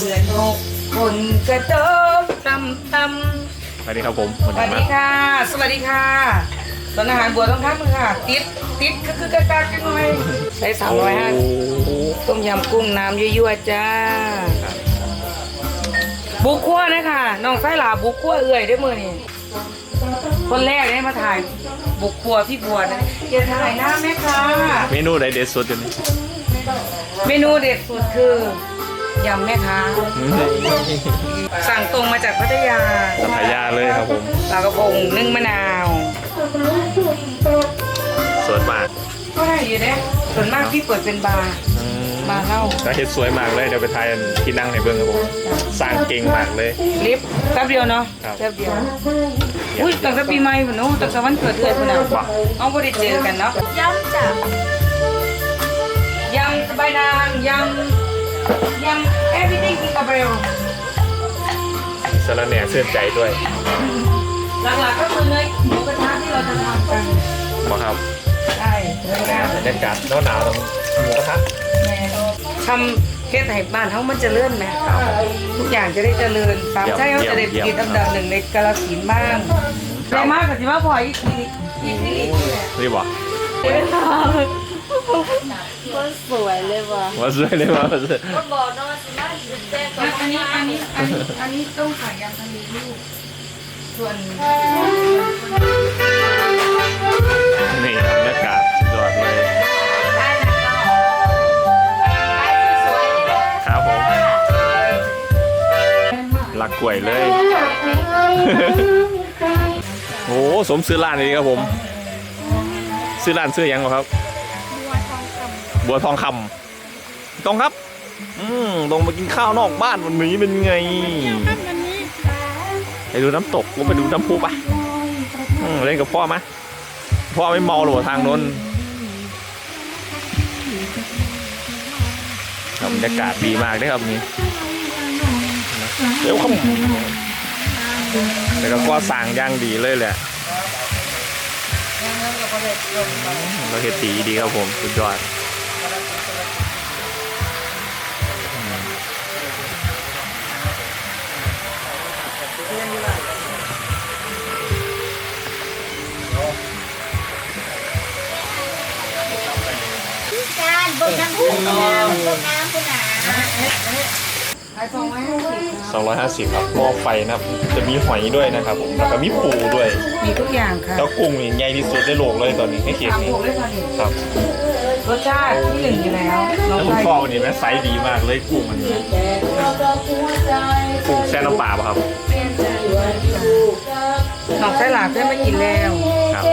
เดือนหกคนกระเติมตำตำสวัสดีครับผมสวัสดีค่ะ สวัสดีค่ะตอนอาหารบัวต้องทักมือค่ะ ติดติดก็คือกระกากกันหน่อยใส่สามร้อยห้าโอ้โหต้มยำกุ้งน้ำยั่วๆจ้า บุกขั้วนะคะน้องไส้หลาบุกขั้วเอื่อยด้วยมือนี่คนแรกได้มาถ่ายบุกครัวพี่บัวนะอย่าถ่ายหน้าแม่ค้าเมนูใดเด็ดสุดอยู่นี่เมนูเด็ดสุดคือ ยำแม่ค้า สั่งตรงมาจากพัทยาสัพยาเลยครับผม ปลากระพงนึ่งมะนาวสวยมากก็ได้อยู่เนี่ยส่วนมากพี่เปิดเป็นบาร์ อืมบาร์เหล้าก็เฮ็ดสวยมากเลยเดี๋ยวไปทายที่นั่งในเบื้องครับผมสร้างเก่งมากเลย ลิฟต์แป๊บเดียวเนาะครับ แป๊บเดียวอุ้ยตั้งแต่ปีใหม่พุ่นเนาะตั้งแต่วันเกิดเดือนพุ่นน่ะว่ะเอาบ่ได้เจอกันเนาะย้ำจ้ะยำสบายนางยำ ยำ everything in a barrel สารแหน่เสื่อมใจด้วยหลักๆก็คือเนื้อหมูกระทะที่เราจะทำกันมาครับใช่เนื้อย่างบรรยากาศหนาวๆตรงหมูกระทะแม่ทำเฮ็ดให้บ้านเฮามันเจริญไหมทุกอย่างจะได้เจริญตามใช่เขาจะได้กินอันดับหนึ่งในกาลสินธุ์บ้างได้มากกว่าที่ว่าพออีกทีอีกทีอีกทีเนี่ยรีบบ่ คนสวยเลยว่ะว่าสวยเลยว่าสวยคนบอกเนาะสิมาแจ้งตัวอันนี้อันนี้อันนี้อันนี้ต้องขายยำทะเลลูกส่วนนี่บรรยากาศสุดยอดเลยได้นะก็ได้สวยๆเลยครับผมหลักกล้วยเลย โอ้สมซื้อร้านเลยครับผม ซื้อร้านซื้อยังบ่ครับ บัวทองคำตรงครับ อืมลงมากินข้าวนอกบ้านวันนี้เป็นไงไปดูน้ำตกก็ไปดูน้ำพุปะอืมเล่นกับพ่อมะพ่อไม่เมาหรอทางน้นครับรรยากาศดีมากเลยครับนี่เดี๋ยวครับแต่ก็ก่อสร้างย่างดีเลยแหละเราเห็ดดีดีครับผม สุดยอด เบิ่งน้ำพุน้ำเบิ่งน้ำคุณหนาขายสองร้อยห้าสิบครับ250ครับหม้อไฟนะครับ จะมีหอยด้วยนะครับผมแล้วก็มีปูด้วยมีทุกอย่างค่ะแล้วกุ้งนี่ใหญ่ที่สุดในโลกเลยตอนนี้ให้เขียนถามนี่ผมเลยค่ะนี่ครับรสชาติที่หนึ่งอยู่แล้วน้องแล้วคุณไส้พ่อวันนี้แม่ไซส์ดีมากเลยกุ้งมันนะกุ้งแช่น้ำปลาป่ะครับน้องไส้หลาเพื่อนไม่กินแล้วครับ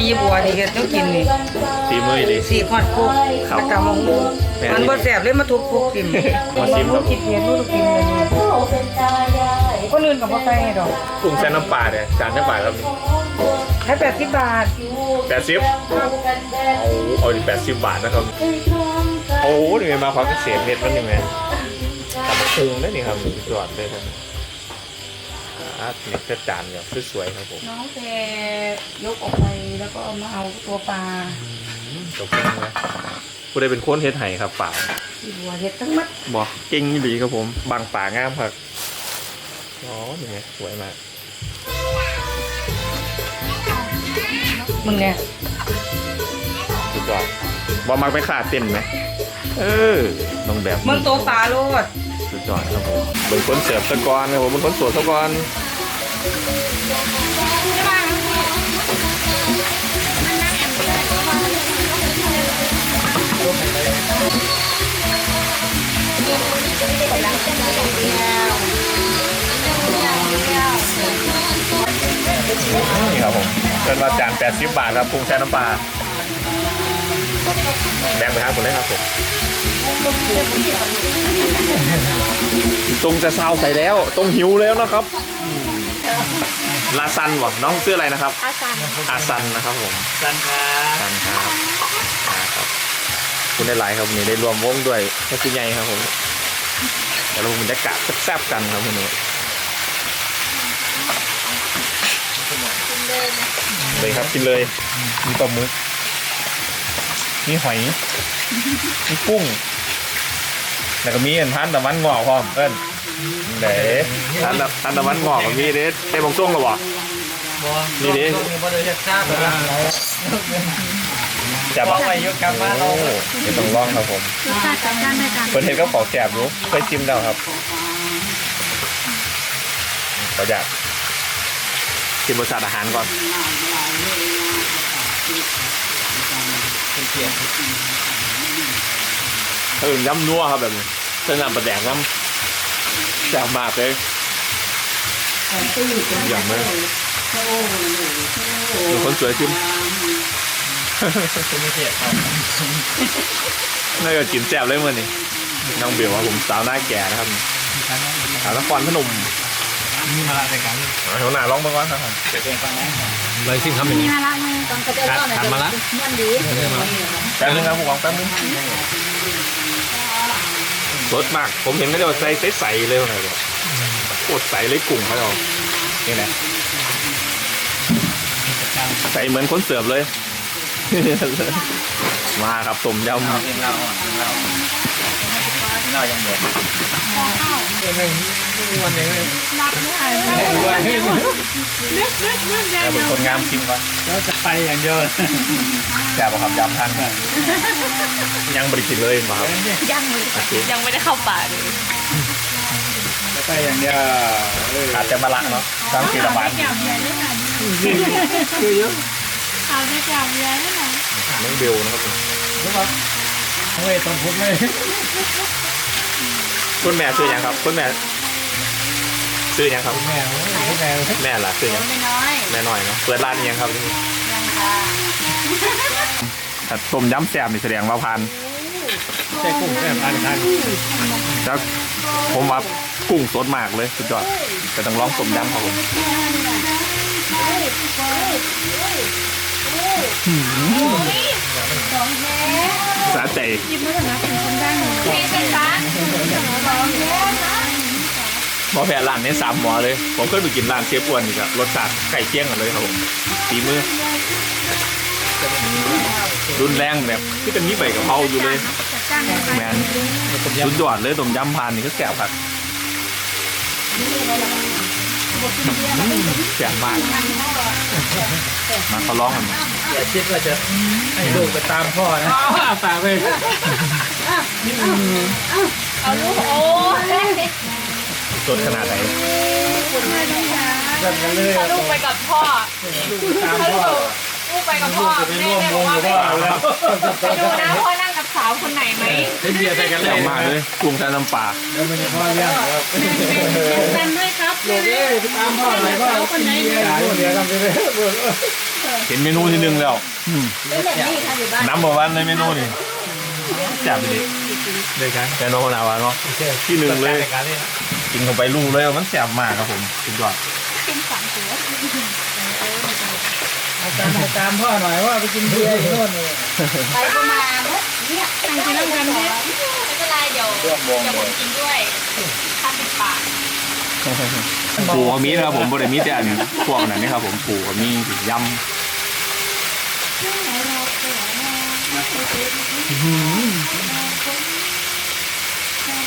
มีบัวที่เฮ็ดต้องกินนี่ตีมือดี สี่ขอดคุกครับตะกำมงมูแม่น มันบ่แสบเลยมาทุบคุกกินมาชิมครับกินเพียนนู่นกินเลยนี่คนอื่นกับบ่ใส่ให้ดอกกุ้งแช่น้ำปลาเนี่ยจานน้ำปลาครับแค่แปดสิบบาทแปดสิบเอาเอาดิแปดสิบบาทนะครับโอ้นี่ไงมาความเกษตรเม็ดมันนี่ไงตับพุงนั่นนี่ครับสุดยอดเลยครับ อ่านี่ก็จานเนี่ยสวยๆครับผมน้องแต่ยกออกไปแล้วก็เอามาเอาตัวปลาจบเลยนะผู้ใดเป็นคนเฮ็ดไห้ครับป่าที่บัวเฮ็ดทั้งหมัดบอกเก่งดีครับผมบางป่างามครับอ๋อนี่ไงสวยมากมึงเนี่ยสุดยอดบอมักไปขาดเต้นไหมเออต้องแบบมึงตัวปลาโลด สุดยอดครับผมเป็นคนเสิร์ฟตะกอนครับผมเป็นคนสวนตะกอนนี่ครับผมเป็นมาจาน80 บาทครับปรุงแช่น้ำปลาแบ่งไปครับคุณเลยครับผม ตรงจะเศร้าใส่แล้วตรงหิวแล้วนะครับลาซันวะน้องชื่ออะไรนะครับ อาซันอาซันนะครับผมสันครับซันครับอ่าครับ คุณได้หลายครับวันนี้ได้รวมวงด้วยแค่ที่ใหญ่ครับผมเดี๋ยวเราบรรยากาศแซ่บๆกันครับวันนี้เลยครับกินเลย มีปลาหมึกมีหอยมีกุ้ง แล้วก็มีอันทันตะวันงอกพร้อมเอิ้นเด้ทันตะทันตะวันงอกก็มีเด้ได้บางช่วงแล้วบ่นี่ดิมีบริษัททราบแล้วจับบ่ไปยกกลับมาเราโอ้เดี๋ยวต้องลองครับผมรสชาติจัดจ้านด้วยกันเพิ่นเฮ็ดก็ขอแสบรู้เคยชิมแล้วครับขออยากชิมรสชาติอาหารก่อน เป็นเกียรติ เออย่ำนัวครับแบบนี้เส้นน้ำปลาแดกน้ำแซ่บมากเลย อย่างเลยดูคนสวยชิมเป็นเกียรติครับน่าจะกินแซ่บเลยมื่อนี้น้องเบลว่าผมสาวหน้าแก่นะครับสาวนครพนมมีมาละในการเอาหัวหน้าลองมาก่อนนะครับเกิดฟังนะเลยซิมคำหนึ่งมีมาละไงตอนกระเจ้าหน่อยทำมาละมันดีแป๊บนึงครับผมวางแป๊บนึง สดมาก ผมเห็นไม่ได้ว่าใสใสเลยว่าไงแบบโคตรใสเลยกลุ่มเขาเรานี่นะใสเหมือนคนเสิร์ฟเลย มาครับต้มยำเราเองเราเราเรายังเด็กวันนี้รับไม่ได้วันนี้นึกนึกนึกได้แต่เป็นคนงามชิมก่อนเราจะไปอย่างเดียวแซ่บบ่ครับยำทันยังบริกินเลยมาครับยังเลยยังไม่ได้เข้าป่าเลยจะไปอย่างเดียวขาดแต่มะละเนาะสามสี่ละบาทแก้วใหญ่ด้วยกันคือเยอะเอาได้แก้วใหญ่ด้วยกันน้องเบลนะครับผมเฮ้ยต้องพูดเลย คุณแม่ซื้อยังครับ คุณแม่ ซื้อยังครับแม่แม่แม่ล่ะซื้อยังไม่น้อยแม่หน่อยเนาะเปิดร้านยังครับที่นี่ยังค่ะถ้าต้มยำแซ่บนี่แสดงว่าพันใช่กุ้งแม่พันทันแล้วผมว่ากุ้งสดมากเลยสุดยอดแต่ต้องลองต้มยำครับผม สาใจยิบมาถึงนะถึงคนได้หนูนี่เป็นร้านของแท้นะหมอแพรร้านนี้สามหมอเลย ผมเคยไปกินร้านเชฟอ้วนนี่ก็รสชาติไก่เคี่ยงกันเลยครับผมฝีมือรุนแรงแบบที่เป็นมีใบกะเพราอยู่เลยจัดจ้านด้วยกันแมนสุดยอดเลยต้มยำพานนี่ก็แซ่บครับ แซ่บมากมาเขาร้องกันอย่าคิดว่าจะให้ลูกไปตามพ่อนะฝากไปเอาลูกโอ้ยสดขนาดไหนกันกันเลยถ้าลูกไปกับพ่อลูกตามถ้าพ่อลูกลูกไปกับพ่อจะไปแม่ร่วมแม่วบอกงว่ากับไปพ่อแล้วไปดูนะพ่อนั่งกับสาวคนไหนไหมเล่นเบียร์ใส่กันเลแซ่ยบมากเลยกุ้งแช่น้ำปลาแล้วมันจะพ่อเลี้ยงครับแฟนด้วยครับลูกเอ้ยไปตามพ่อหน่อยพ่อคนไหนเนี่ยเดี๋ยวทำไปเลยเห็นเมนูที่หนึ่งแล้วอืมเป็นแบบนี้ค่ะอยู่บ้านน้ำบวันในเมนูนี่แซ่บดีเลยกันแน่นอนนะวะเนาะที่หนึ่งเลยการเล่นกินเข้าไปรู้เลยว่ามันแซ่บมากครับผมสุดยอดเป็นสามตัวตามตามพ่อหน่อยว่าไปกินเบียร์ที่โน่นนี่ไปประมาณ เนี่ยใครจะเล่ากันเนี่ยไม่เป็นไรเดี๋ยวเดี๋ยวผมกินด้วยห้าสิบบาทปูกับมีนะครับผมบริมีแต่อันพวกนั้นนี่ครับผมปูกับมียำ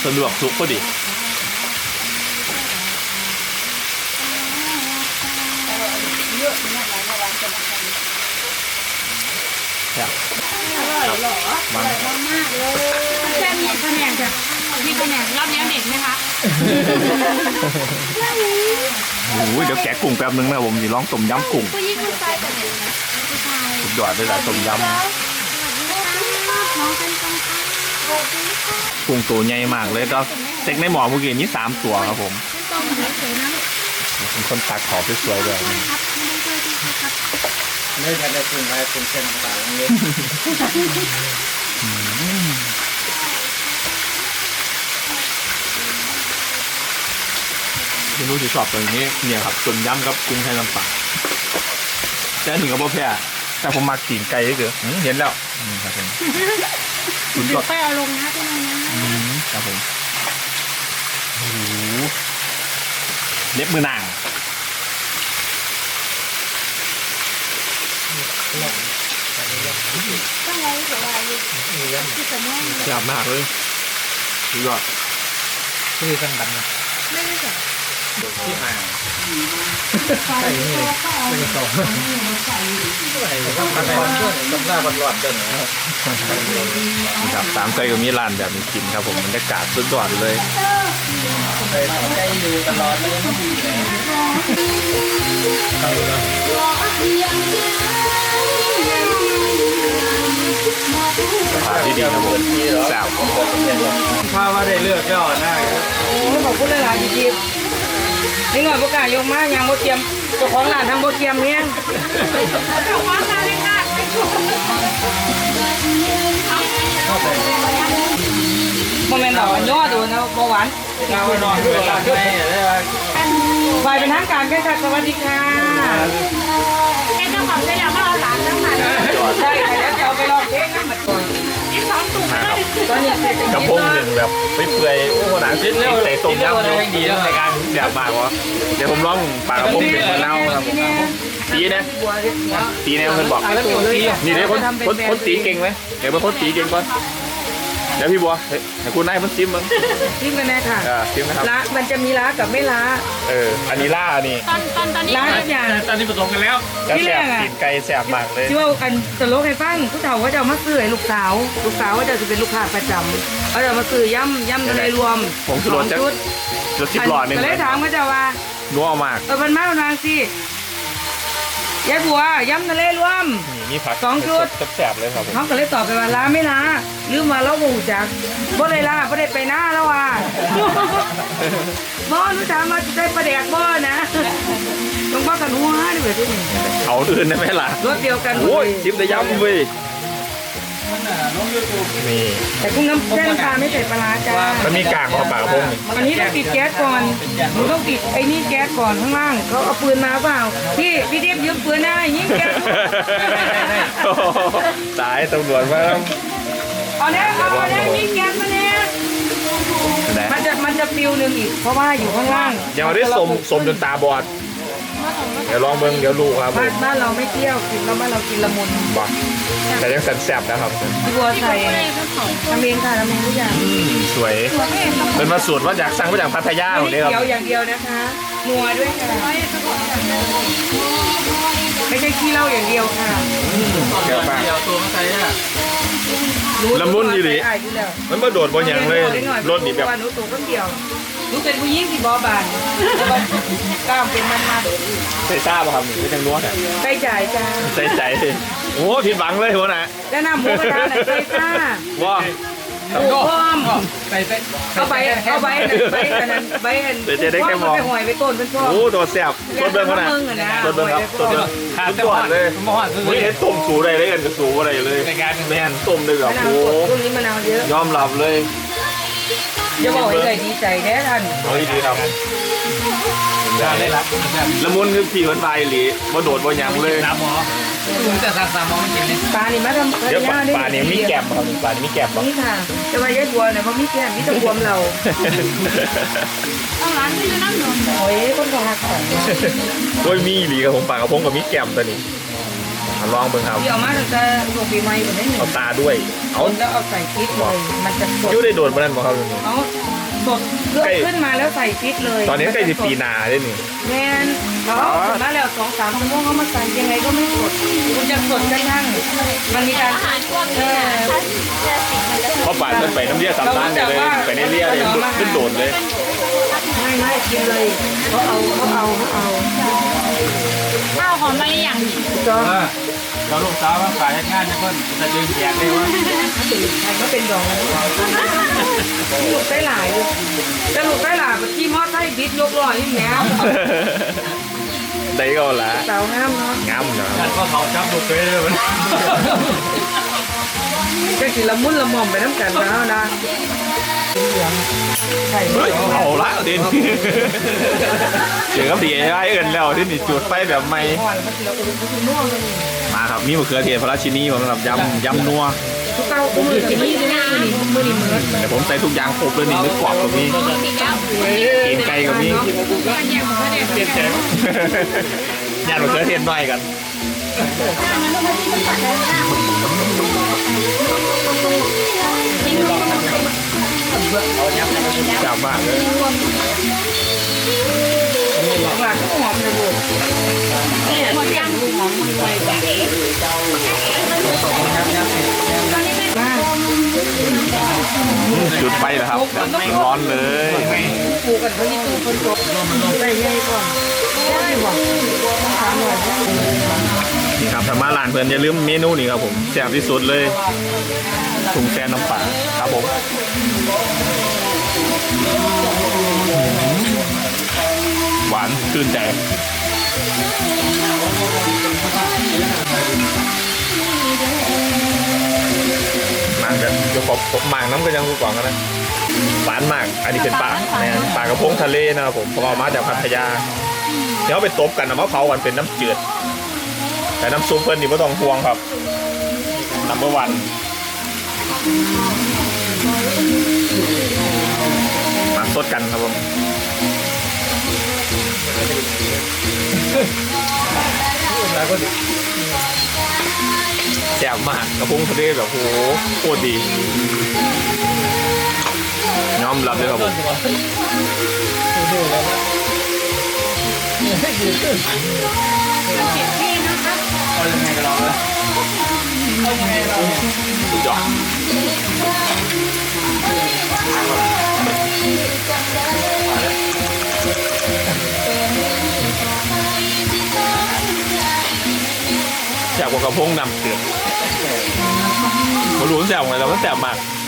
สะดวกสุกพอดี ครับมันแค่มีคะแนนจ้ะมีคะแนนรอบนี้เด็กไหมคะโอ้ยเดี๋ยวแกะกุ้งแป๊บนึงนะครับผมสิลองต้มยำกุ้งผู้หญิงผู้ชายแต่เด็กนะผู้ชายสุดยอดเลยแหละต้มยน้องเป็นตรงข้ามำกุ้งตัวใหญ่มากเลยก็เซ็กในหมอเมื่อกี้นี้สามตัวครับผมเป็นตรงเฉยๆนะเป็นคนตักขอบสวยๆเลยครับไม่ได้ช่วยที่ครับ เล่นกันได้คุณไปคุณเช่นต่างเงี้ยเมนูที่ชอบตัวนี้เนี่ยครับต้มยำกับกุ้งไทยน้ำปลาแต่อันนี้ก็บ่แพ้แต่ผมมักกินไก่เกินอืมเห็นแล้วอืมครับผมสุดยเดี๋อยวดไปเอาลงนะพี่น้องนะอืมครับผมโอ้โหเล็บมือนาง ต้องไว้เดี๋ยวไว้ที่สมองหยาบมากเลยสุดยอดคือกันดันไม่ได้ใส่ที่ห่างใช่นี่ไม่ได้ส่งใส่ก็มาได้ช่วงกำลังวันรอดเดินนะครับสามไส้ก็มีร้านแบบนี้กินครับผมบรรยากาศสุดยอดเลยใส่ใจอยู่ตลอดเลยไม่ดีเลย สถานที่ดีครับผมแซ่บถ้าว่าได้เลือกก็ได้โอ้ยขอบคุณหลายๆจริงๆนี่หน่อยประกาศยกมากยังบ่เตรียมเจ้าของร้านทำบ่เตรียมเฮียงเอาว้ามเลยค่ะบ่แม่นดอกย่อโดนเอาบ่หวานถ้านอนด้วยกันไม่ได้ว่าฝ่ายเป็นทางการแค่ค่ะสวัสดีค่ะ เจ้าจะอยากมาเอาหลานทั้งหลานใช่แล้วจะเอาไปลองเค้กน้ำมันก่อนอีกสองตุ่มาครับตอนนี้กระพงหนึ่งแบบเปื่อยๆโอ้โหหนังชิ้นใส่ต้มยำเลยดีแล้วรายการแบบมากวะเดี๋ยวผมลองปลากระพงเป็นมะนาวครับตีนะตีแนวเพื่อนบอกนี่เดี๋ยวคนคนคนตีเก่งไหมเดี๋ยวมาคนตีเก่งก่อน ดี๋ยวพี่บัวเฮ้ยให้คุณนายมันซิมมั้งชิมกันแน่ค่ะอ่าซิมนะครับล้ามันจะมีล้ากับไม่ล้า เอออันนี้ล่านี่ตอนตอนตอนนี้ล้าทุกอย่างตอนนี้ผสมกันแล้ว จะที่แสแรบกอะตีนไก่แสบมากเลย ที่ว่ากันตลกให้ฟังผู้เฒ่าว่าจะเอามาซื้อให้ลูกสาว ลูกสาวว่าจะเป็นลูกค้าประจำเขาจะเอามาซื้อย่ำย่ำทะเลรวมผมสุรสจะชุดรสสิบหลอดหนึงก็เลยถามเขาจะว่านัวมาก เออมันมาวนางสิ ยายบัวย่ำทะเลรวม นี่มีผักสองชุด แสบๆเลยครับผมเขาก็เลยตอบไปว่าล้าไม่ล้าลืมมาแล้วบูจักบ่ได้ล้าบ่ได้ไปหน้าแล้วว่ะบ่รู้จักมาได้ประแดกบ่นะต้องบอกกันหัวนี่แบบนี้เอาอื่นได้ไหมล่ะรถเดียวกันหมดโอ้ยเลยจิ้มแต่ยำเว้ยมั นน่ะน้องยูทูบนี่ แต่กุ้งน้ำเส้นปลาไม่ใส่ปลาร้าจ้ามันมีกากของปลากระพงนี่อันนี้ต้องติดแก๊สก่อนหนูต้องติดไอ้นี่แก๊สก่อนข้างล่างเขาเอาปืนมาเปล่าพี่พี่เดียบยืมปืนได้ยิงแก๊สโอ้โหตายตำรวจมาแล้วเอาเนี้ยเอาเอาเนี้ยยิงแก๊สมาเนี้ยไหนมันจะมันจะฟิวหนึ่งอีกเพราะว่าอยู่ข้างล่างยังไม่ได้สมสมจนตาบอด เดี๋ยวลองเบิ่งเดี๋ยวรู้ครับผบ้านมบ้านเราไม่เที่ยวกินแล้วบ้านเรากินละมุนบอกแต่ยังสันแสบนะครับพี่บัวใส่เลยก็ของทำเองค่ะทำเองทุกอย่างอืมสวย เป็นมาสูตรว่าจากสั่งมาจากพัทยาไม่หมดเลได้ยครับเขียวอย่างเดียวนะคะนัวด้วยค่ะไม่ใช่ขี้เหล้าอย่างเดียวค่ะเดี๋ยวป้า เดี๋ยวตัวมาใส่อะละมุนอยู่ดิใช่อยู่แล้วมันมาโดดบนอย่างเลยรถนี่แบบ ว่าหนูตัวก็เกี่ยว หนูเป็นผู้หญิงที่บอบานแต่ว่ากล้ามเป็นมันมาใส่ซ่าป่ะครับนี่ไม่จังนวดอะใส่จ่ายจ้าใส่ใจโอ้ผิดหวังเลยหัวหน้าแล้วน้ำหมูกระทะไหนใส่จ้าว้าหมูพร้อมใส่ใส่เอาใบเอาใบนั่นใบอันนั้นใบอันเดี๋ยวจะได้แค่มองไปหอยไปต้นเป็นชอบโอ้โดดแสบรถเบิ้งหัวหน้ามึงอะนะรถเบิ้งครับรถเบิ้งขาดสุดแต่ยอว่าดเลยมอดคือไม่เห็นต้มสูอะไรเลยกันกับสูอะไรเลยในการแม่นต้มเลยกับมะนาวโอ้สดช่วงนี้มะนาวเยอะยอมรับเลย จะบอกให้เลยดีใจแท้ท่านเอาดีๆครับได้เลยละละมุนคือผีมันไปหรือบ่โดดบ่หยังเลยสามหมอคุณจะสั่งสามหมอมันกินนี่ปลานี่มาทำเดี๋ยวปลาได้ปลานี่มีแกมครับปลานี่มีแกมบ่นี่ค่ะแต่ว่ายายบัวเนี่ยมันมีแก้มมีแตะบวมเราเอาร้านที่จะนั่งนอนโอ้ยคนก็หักของโอ้ยมีอีหลีกับผมปลากระพงกับมีแกมตัวนี้อะ ลองเบิ่งครับที่เอามาตั้งแต่ช่วงปีใหม่แบบนี้เอาตาด้วยเอาเอา แล้วเอาใส่พริกเลย มันจะสดอยู่ได้โดดบ่นั่นบ่ครับตัวนี้ เอาสดเลือกขึ้นมาแล้วใส่พริกเลยตอนนี้ใกล้สิปีหนาเด้นี่ แมนเขาถึงมาแล้วสองสามชั่วโมงเขามาใส่ยังไงก็ไม่สดคุณจะสดกระทั่งมันมีการอาหารพวกนี้นะถ้าเจอสิ่งมันจะเพราะป่านเพิ่นไปน้ำเลี้ยสำล้านเนี่ยเลยไปในเลี้ยเลยขึ้นโดดเลย ไม่ไม่กินเลยเขาเอาเขาเอาเขาเอา ข้าวหอมไปอย่างจอมเราลูกสาวว่าฝ่ายงานเนี่ยเพิ่นจะดึงแขกเลยว่าใครก็เป็นดองลูกไส้หลายแต่ลูกไส้หลายที่มอไส้บิดยกลอยนี่แหนได้ก็เอาละสาวงามเนาะงามเนาะการก็เขาจับลูกเลยเลยมันจะกินละมุนละม่อมไปน้ำกันแล้วนะ ใช่เฮ้ยเอาละด่นเจอกับดีไอ้เอิ้นแล้วที่นี่จุดไฟแบบใหม่อ่อนมันกินแล้วโอ้โหมันน่วเลยมาครับมีมะเขือเทศพระราชินีสำหรับยำยำนัวทุกเก้ามือกับมือนี่มือนี่มือนี่มือแต่ผมใส่ทุกอย่างครบเลยนี่นึกกรอบตรงนี้ทีแล้วกินไก่กับมีมันแยกมันก็ได้เสียนแขกญาติมะเขือเทศหน่อยกัน เเอายับยับจับมากเลยหลานก็หอมเลยลูกเนี่ยหมดยังลูกหอมมือไวจ้ะยับยับมาจุดไฟแล้วครับแบบร้อนเลยปลูกกันเขาที่ตู้คนจบใส่ใหญ่ก่อนได้บ่ทำหน่อยนี่ครับถ้ามาร้านเพื่อนอย่าลืมเมนูนี้ครับผมแซ่บที่สุดเลย ถุงแซนน้ำปลาครับผมหวานชื่นใจมากแบบจะขอบขบมากน้ำก็ยังกูกว่างกันนะหวานมาก อันนี้เป็นปลาเนี่ยปลากระพงทะเลนะครับผมเพราะเอมาจากพัทยาเดี๋ยวไปตบกันนะมะเผากันเป็นน้ำจืด แต่น้ำซุปเพิ่นนี่ไม่ต้องห่วงครับนัมเบอร์วัน มาสดกันครับผมแล้วก็แจ่บมากกระพุ้งทะเลแบบโหโคตรดียอมรับเลยครับผมดูแล้วนะเอายังไงกันเราเลองเรา สุดยอดแจ่บกว่ากระพงนำเดือดมารู้แจ่บไงแล้วมันแจ่บมาก